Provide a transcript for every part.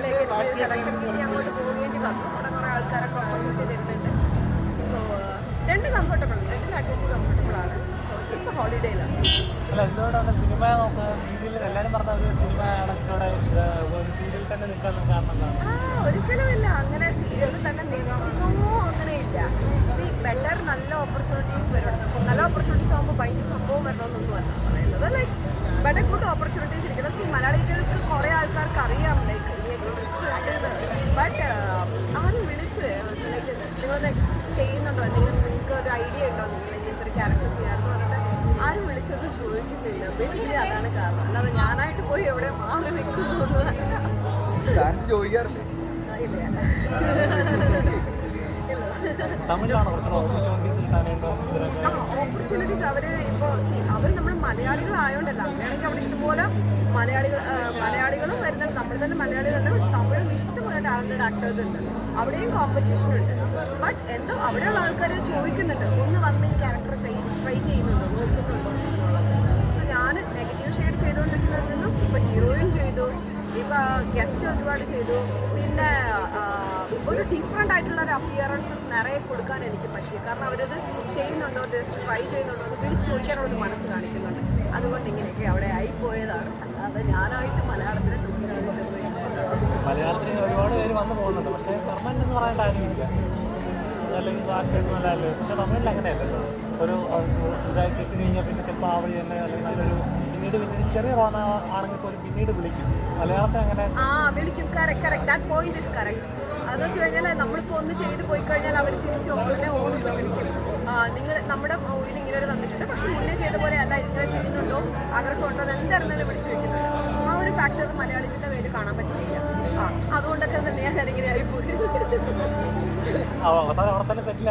Selection കിട്ടി അങ്ങോട്ട് പോകേണ്ടി വന്നു. അവിടെ കുറേ ആൾക്കാരൊക്കെ ഓപ്പർച്യൂണിറ്റി തരുന്നുണ്ട് സോ രണ്ട് കംഫർട്ടബിൾ രണ്ട് ലാംഗ്വേജ് കംഫർട്ടബിൾ ആണ്. സോ ഇപ്പോൾ ഹോളിഡേയിലാണ് അല്ല എന്തുകൊണ്ടാണ് സിനിമ നോക്കുന്നത് സീരിയലിൽ എല്ലാവരും പറഞ്ഞ ഒരു സിനിമ അടച്ചിലൂടെ സീരിയൽ തന്നെ നിൽക്കാൻ കാരണം ഒരിക്കലുമില്ല അങ്ങനെ സീരിയലിൽ തന്നെ നിൽക്കുന്നു അങ്ങനെയില്ല സി ബെറ്റർ നല്ല ഓപ്പർച്യൂണിറ്റീസ് വരണം നല്ല ഓപ്പർച്യൂണിറ്റീസ് ആകുമ്പോൾ ഭയങ്കര സംഭവം വരണമെന്നൊന്നുമല്ല പറയുന്നത് ലൈക്ക് ചോദിക്കുന്നില്ല ബേസിക്കലി അതാണ് കാരണം. അല്ലാതെ ഞാനായിട്ട് പോയി എവിടെ മാറി നിൽക്കുന്നു ചാൻസ് ചോദിക്കാറില്ലേ? കുറച്ചുകൂടെ ഓപ്പർച്യൂണിറ്റീസ് ഓപ്പർച്യൂണിറ്റീസ് അവർ ഇപ്പോൾ അവർ നമ്മൾ മലയാളികളായോണ്ടല്ല അങ്ങനെയാണെങ്കിൽ അവിടെ ഇഷ്ടംപോലെ മലയാളികൾ മലയാളികളും വരുന്നുണ്ട്. നമ്മൾ തന്നെ മലയാളികളുണ്ട്. പക്ഷെ തമിഴും ഇഷ്ടംപോലെ ടാലന്റഡ് ആക്ടേഴ്സ് ഉണ്ട്. അവിടെയും കോമ്പറ്റീഷൻ ഉണ്ട്. ബട്ട് എന്തോ അവിടെയുള്ള ആൾക്കാർ ചോദിക്കുന്നുണ്ട്. ഒന്ന് വന്ന് ഈ ക്യാരക്ടർ ട്രൈ ചെയ്യുന്നുണ്ടോ? നോക്കുന്നുണ്ടോ? നെഗറ്റീവ് ഷെയ്ഡ് ചെയ്തുകൊണ്ടിരിക്കുന്നതിൽ നിന്നും ഇപ്പം ഹീറോയിൻ ചെയ്തു ഇപ്പോൾ ഗസ്റ്റ് ഒരുപാട് ചെയ്തു. പിന്നെ ഒരു ഡിഫറെന്റ് ആയിട്ടുള്ള ഒരു അപ്പിയറൻസസ് നിറയെ കൊടുക്കാൻ എനിക്ക് പറ്റി. കാരണം അവരത് ചെയ്യുന്നുണ്ടോ ജസ്റ്റ് ട്രൈ ചെയ്യുന്നുണ്ടോ എന്ന് വിളിച്ച് ചോദിക്കാനുള്ള ഒരു മനസ്സ് കാണിക്കുന്നുണ്ട്. അതുകൊണ്ട് ഇങ്ങനെയൊക്കെ അവിടെ ആയിപ്പോയതാണ് അല്ലാതെ ഞാനായിട്ട് മലയാളത്തിനെ മലയാളത്തിൽ ഒരുപാട് പേര് വന്നു പോകുന്നുണ്ട്. പക്ഷേ പെർമനന്റ് എന്ന് പറയേണ്ട കാര്യമില്ല. അല്ലെങ്കിൽ ആക്ടേഴ്സ് നല്ലതല്ലേ? പക്ഷെ തമിഴിൽ അങ്ങനെയല്ലല്ലോ. ഒരു അത് ഇതായി കിട്ടി കഴിഞ്ഞാൽ പിന്നെ ചിലപ്പോൾ ആ തന്നെ അല്ലെങ്കിൽ നല്ലൊരു പിന്നീട് പിന്നീട് ചെറിയ റോണ ആണെങ്കിൽ പോലും പിന്നീട് വിളിക്കും. മലയാളത്തിൽ അങ്ങനെ ആ വിളിക്കും. Correct correct that point is correct അതെന്ന് വെച്ച് കഴിഞ്ഞാൽ നമ്മളിപ്പോൾ ഒന്ന് ചെയ്ത് പോയി കഴിഞ്ഞാൽ അവർ തിരിച്ച് ഉടനെ ഓർമ്മ വിളിക്കും. നിങ്ങൾ നമ്മുടെ ഓയിൽ ഇങ്ങനെ ഒരു വന്നിട്ടുണ്ട് പക്ഷെ മുന്നേ ചെയ്ത പോലെ അല്ല ഇങ്ങനെ ചെയ്യുന്നുണ്ടോ? ആഗ്രഹമുണ്ടോ എന്തായിരുന്നാലും വിളിച്ചു ചോദിക്കുന്നുണ്ട്. ആ ഒരു ഫാക്ടർ മലയാളീസിന്റെ കയ്യിൽ കാണാൻ പറ്റുന്നില്ല. ആ അതുകൊണ്ടൊക്കെ തന്നെയാണ് ഞാനിങ്ങനെ ആയി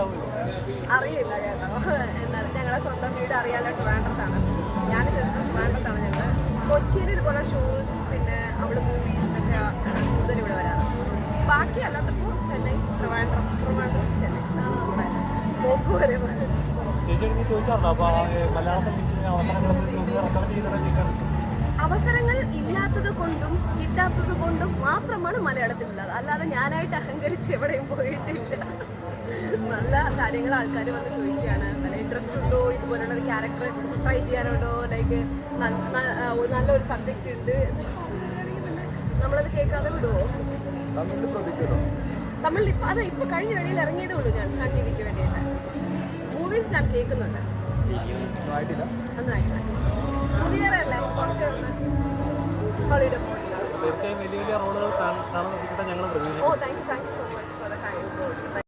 ആവുമല്ലോ. അറിയില്ല കേട്ടോ. എന്നാൽ ഞങ്ങളെ സ്വന്തം വീട് അറിയാലോ ട്രിവാൻഡ്രത്താണ് ഞാൻ ജസ്റ്റ് കൊച്ചിയിൽ ഇതുപോലെ ഷോസ് പിന്നെ അവിടെ മൂവീസിനൊക്കെ കൂടുതൽ ഇവിടെ വരാറ് ബാക്കി അല്ലാത്തപ്പോൾ ചെന്നൈ ട്രിവാൻഡ്രം ട്രിവാൻഡ്രം ചെന്നൈ. ഇതാണ് നമ്മുടെ പോക്ക് വരവ് ചോദിച്ചാണോ അപ്പോൾ മലയാളത്തിൽ അവസരങ്ങൾ ഇല്ലാത്തത് കൊണ്ടും കിട്ടാത്തത് കൊണ്ടും മാത്രമാണ് മലയാളത്തിലുള്ളത്. അല്ലാതെ ഞാനായിട്ട് അഹങ്കരിച്ച് എവിടെയും പോയിട്ടില്ല. നല്ല കാര്യങ്ങൾ ആൾക്കാർ വന്ന് ചോദിക്കുകയാണ്. ഇൻട്രസ്റ്റ് ഉണ്ടോ? ഇതുപോലുള്ള ഒരു ക്യാരക്ടർ ട്രൈ ചെയ്യാനുണ്ടോ? ലൈക്ക് നല്ലൊരു സബ്ജക്റ്റ് ഉണ്ട് നമ്മളത് കേൾക്കാതെ വിടുവോ? തമിഴിൽ ഇപ്പം അതെ ഇപ്പം കഴിഞ്ഞ വേളയിൽ ഇറങ്ങിയതേ ഉള്ളൂ ഞാൻ സൺ ടി വിക്ക് വേണ്ടിയിട്ട്. മൂവീസ് ഞാൻ കേൾക്കുന്നുണ്ട്. പുതിയറല്ലേ കുറച്ച് ഹോളിഡേ തീർച്ചയായും വലിയ വലിയ റോളുകൾ ഞങ്ങൾ Oh, thank you, thank you so much for the kind words.